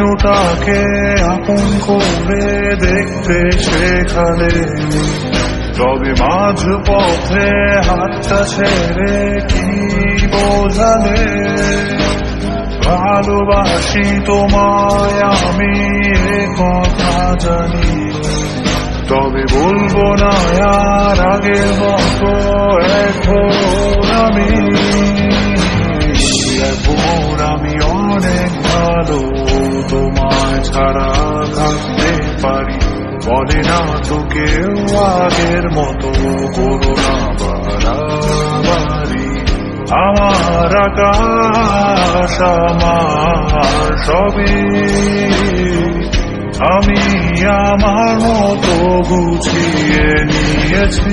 স্বপ্নটাকে আপন করে দেখতে শেখালে। তবে মাঝ পথে হাতটা ছেড়ে কি বোঝালে? ভালোবাসি তোমায়, আমি এ কথা জানি। তবে বলব না, আর আগের মতো তো আগের মতো করোনা বাড়াবাড়ি আমার আকাশ আমার সবে। আমি আমার মতো গুছিয়ে নিয়েছি।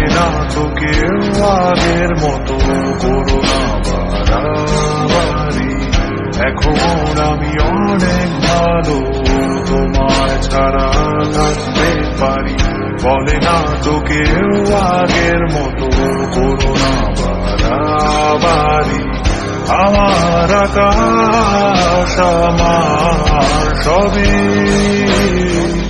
বলে না তো কেউ আগের মতো করোনা বাড়াবাড়ি। এখন আমি অনেক ভালো, তোমায় ছাড়া থাকতে পারি। বলে না তো কেউ আগের মতো করোনা বাড়াবাড়ি। আমার আকাশ আমার সবই।